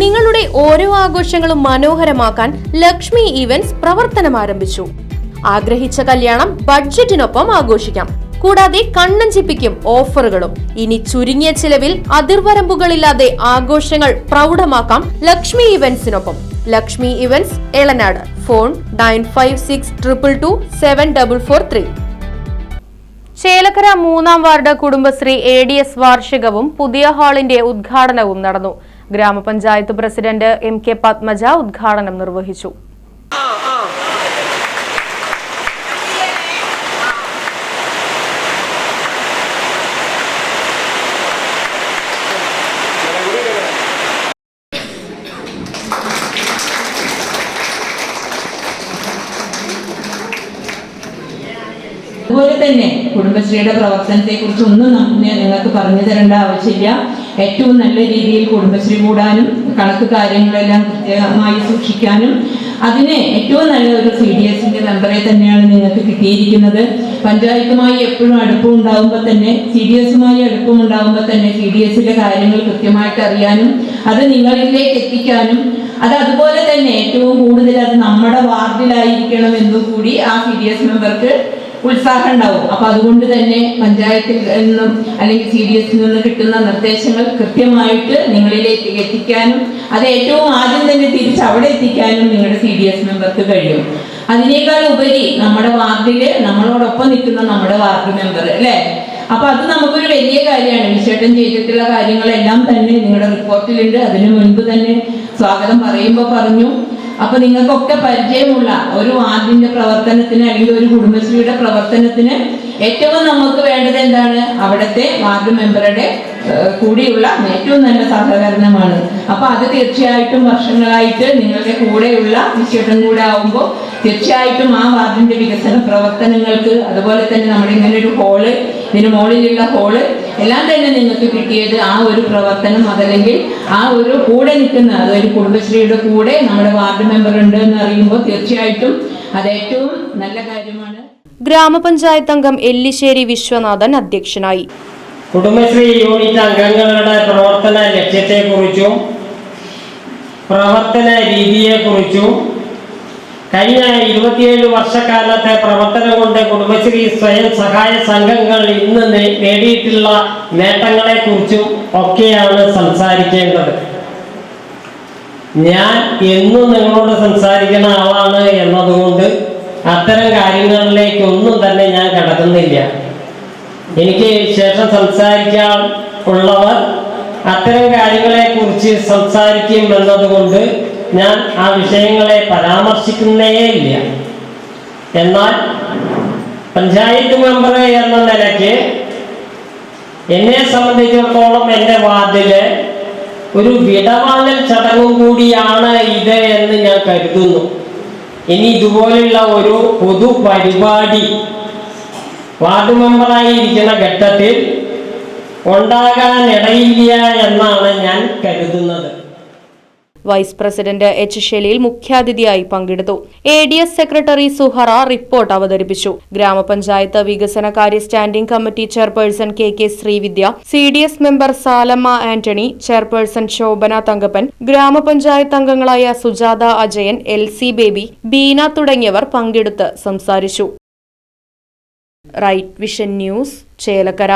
നിങ്ങളുടെ ഓരോ ആഘോഷങ്ങളും മനോഹരമാക്കാൻ ലക്ഷ്മി ഇവന്റ്സ് പ്രവർത്തനം ആരംഭിച്ചു. ആഗ്രഹിച്ച കല്യാണം ബഡ്ജറ്റിനൊപ്പം ആഘോഷിക്കാം. കൂടാതെ കണ്ണഞ്ചിപ്പിക്കും ഓഫറുകളും ഇനി ചുരുങ്ങിയ ചിലവിൽ അതിർവരമ്പുകളില്ലാതെ ആഘോഷങ്ങൾ പ്രൗഢമാക്കാം Lakshmi ഇവന്റ്സിനൊപ്പം Lakshmi events Elanad. Phone nine five six triple two seven double four three. Chelakkara മൂന്നാം ward Kudumbashree A D S വാർഷികവും പുതിയ ഹാളിന്റെ ഉദ്ഘാടനവും നടന്നു. ഗ്രാമപഞ്ചായത്ത് പ്രസിഡന്റ് എം കെ പത്മജ ഉദ്ഘാടനം നിർവഹിച്ചു. അതുപോലെ തന്നെ കുടുംബശ്രീയുടെ പ്രവർത്തനത്തെ കുറിച്ച് ഒന്നും നിങ്ങൾക്ക് പറഞ്ഞു തരേണ്ട ആവശ്യമില്ല. ഏറ്റവും നല്ല രീതിയിൽ കുടുംബശ്രീ കൂടാനും കണക്ക് കാര്യങ്ങളെല്ലാം കൃത്യമായി സൂക്ഷിക്കാനും അതിന് ഏറ്റവും നല്ല ഒരു സി ഡി എസിന്റെ മെമ്പറെ തന്നെയാണ് നിങ്ങൾക്ക് കിട്ടിയിരിക്കുന്നത്. പഞ്ചായത്തുമായി എപ്പോഴും അടുപ്പം ഉണ്ടാകുമ്പോൾ തന്നെ സി ഡി എസുമായി അടുപ്പം ഉണ്ടാകുമ്പോൾ തന്നെ സി ഡി എസിന്റെ കാര്യങ്ങൾ കൃത്യമായിട്ട് അറിയാനും അത് നിങ്ങളിലേക്ക് എത്തിക്കാനും അത് അതുപോലെ തന്നെ ഏറ്റവും കൂടുതൽ അത് നമ്മുടെ വാർഡിലായിരിക്കണം എന്നും കൂടി ആ സി ഡി എസ് മെമ്പർക്ക് ഉത്സാഹം ഉണ്ടാവും അപ്പൊ അതുകൊണ്ട് തന്നെ പഞ്ചായത്തിൽ നിന്നും അല്ലെങ്കിൽ സി ഡി എസിൽ നിന്ന് കിട്ടുന്ന നിർദ്ദേശങ്ങൾ കൃത്യമായിട്ട് നിങ്ങളിലേക്ക് എത്തിക്കാനും അത് ഏറ്റവും ആദ്യം തന്നെ തിരിച്ച് അവിടെ എത്തിക്കാനും നിങ്ങളുടെ സി ഡി എസ് മെമ്പർക്ക് കഴിയും. അതിനേക്കാൾ ഉപരി നമ്മുടെ വാർഡിൽ നമ്മളോടൊപ്പം നിൽക്കുന്ന നമ്മുടെ വാർഡ് മെമ്പർ അല്ലേ? അപ്പൊ അത് നമുക്കൊരു വലിയ കാര്യമാണ്. വിശേഷം ചെയ്തിട്ടുള്ള കാര്യങ്ങളെല്ലാം തന്നെ നിങ്ങളുടെ റിപ്പോർട്ടിലുണ്ട് അതിനു മുൻപ് തന്നെ സ്വാഗതം പറയുമ്പോൾ പറഞ്ഞു. അപ്പൊ നിങ്ങൾക്കൊക്കെ പരിചയമുള്ള ഒരു വാർഡിന്റെ പ്രവർത്തനത്തിന് അല്ലെങ്കിൽ ഒരു കുടുംബശ്രീയുടെ പ്രവർത്തനത്തിന് ഏറ്റവും നമുക്ക് വേണ്ടത് എന്താണ്? അവിടുത്തെ വാർഡ് മെമ്പറുടെ കൂടിയുള്ള ഏറ്റവും നല്ല സഹകരണമാണ്. അപ്പൊ അത് തീർച്ചയായിട്ടും വർഷങ്ങളായിട്ട് നിങ്ങളുടെ കൂടെയുള്ള വിശേഷം കൂടെ ആവുമ്പോൾ തീർച്ചയായിട്ടും ആ വാർഡിന്റെ വികസന പ്രവർത്തനങ്ങൾക്ക് അതുപോലെ തന്നെ നമ്മുടെ ഇങ്ങനെ ഒരു ഹോൾ ഇതിന് മുകളിലുള്ള ഹോൾ എല്ലാം തന്നെ നിങ്ങൾക്ക് കിട്ടിയത് ആ ഒരു പ്രവർത്തനം അതല്ലെങ്കിൽ ആ ഒരു കൂടെ നിൽക്കുന്ന അതൊരു കുടുംബശ്രീയുടെ കൂടെ നമ്മുടെ വാർഡ് മെമ്പർ ഉണ്ട് എന്ന് അറിയുമ്പോൾ തീർച്ചയായിട്ടും അത് ഏറ്റവും നല്ല കാര്യമാണ്. ഗ്രാമപഞ്ചായത്ത് അംഗം എല്ലിശ്ശേരി വിശ്വനാഥൻ അധ്യക്ഷനായി. കുടുംബശ്രീ യൂണിറ്റ് അംഗങ്ങളുടെ പ്രവർത്തന ലക്ഷ്യത്തെക്കുറിച്ചും പ്രവർത്തന രീതിയെക്കുറിച്ചും കഴിഞ്ഞ ഇരുപത്തിയേഴ് വർഷക്കാലത്തെ പ്രവർത്തനം കൊണ്ട് കുടുംബശ്രീ സ്വയം സഹായ സംഘങ്ങൾ ഇന്ന് നേടിയിട്ടുള്ള നേടിയിട്ടുള്ള നേട്ടങ്ങളെക്കുറിച്ചും ഒക്കെയാണ് സംസാരിക്കേണ്ടത്. ഞാൻ എന്നും നിങ്ങളോട് സംസാരിക്കുന്ന ആളാണ് എന്നതുകൊണ്ട് അത്തരം കാര്യങ്ങളിലേക്കൊന്നും തന്നെ ഞാൻ കടക്കുന്നില്ല. എനിക്ക് ശേഷം സംസാരിക്കാൻ ഉള്ളവർ അത്തരം കാര്യങ്ങളെ കുറിച്ച് സംസാരിക്കും എന്നതുകൊണ്ട് ഞാൻ ആ വിഷയങ്ങളെ പരാമർശിക്കുന്നേ ഇല്ല. എന്നാൽ പഞ്ചായത്ത് മെമ്പർ എന്ന നിലയ്ക്ക് എന്നെ സംബന്ധിച്ചിടത്തോളം എന്റെ വാർഡിൽ ഒരു വിടവാങ്ങൽ ചടങ്ങും കൂടിയാണ് ഇത് എന്ന് ഞാൻ കരുതുന്നു. ഇനി ഇതുപോലെയുള്ള ഒരു പൊതു പരിപാടി വാർഡ് മെമ്പറായി ഇരിക്കുന്ന ഘട്ടത്തിൽ ഉണ്ടാകാൻ ഇടയില്ല എന്നാണ് ഞാൻ കരുതുന്നത്. വൈസ് പ്രസിഡന്റ് എച്ച് ഷെലീൽ മുഖ്യാതിഥിയായി പങ്കെടുത്തു. A D S secretary Suhara report അവതരിപ്പിച്ചു. ഗ്രാമപഞ്ചായത്ത് വികസനകാര്യ standing committee chairperson K K Srividya C D S member Salamma Antony chairperson Shobhana Thankappan ഗ്രാമപഞ്ചായത്ത് അംഗങ്ങളായ സുജാത അജയൻ എൽ സി ബേബി ബീന തുടങ്ങിയവർ പങ്കെടുത്ത് സംസാരിച്ചു. Right vision news Chelakkara.